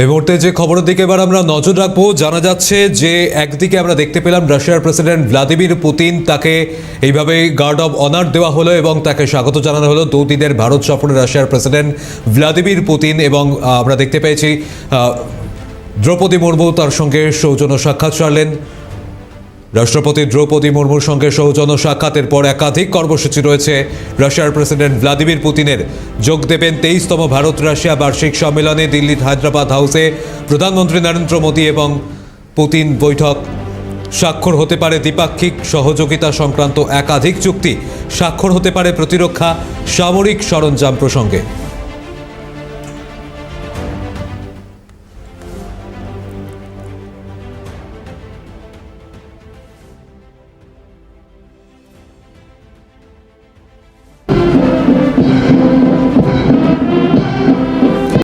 এই মুহূর্তে যে খবরের দিকে এবার আমরা নজর রাখব, জানা যাচ্ছে যে একদিকে আমরা দেখতে পেলাম রাশিয়ার প্রেসিডেন্ট ভ্লাদিমির পুতিন তাকে এইভাবে গার্ড অব অনার দেওয়া হলো এবং তাকে স্বাগত জানানো হলো। দুদিনের ভারত সফরে রাশিয়ার প্রেসিডেন্ট ভ্লাদিমির পুতিন এবং আমরা দেখতে পেয়েছি দ্রৌপদী মুর্মু তার সঙ্গে সৌজন্য সাক্ষাৎ সারলেন। রাষ্ট্রপতি দ্রৌপদী মুর্মুর সঙ্গে সৌজন্য সাক্ষাতের পর একাধিক কর্মসূচি রয়েছে। রাশিয়ার প্রেসিডেন্ট ভ্লাদিমির পুতিনের যোগ দেবেন তেইশতম ভারত রাশিয়া বার্ষিক সম্মেলনে দিল্লির হায়দ্রাবাদ হাউসে প্রধানমন্ত্রী নরেন্দ্র মোদী এবং পুতিন বৈঠক স্বাক্ষর হতে পারে দ্বিপাক্ষিক সহযোগিতা সংক্রান্ত একাধিক চুক্তি স্বাক্ষর হতে পারে প্রতিরক্ষা, সামরিক সরঞ্জাম প্রসঙ্গে।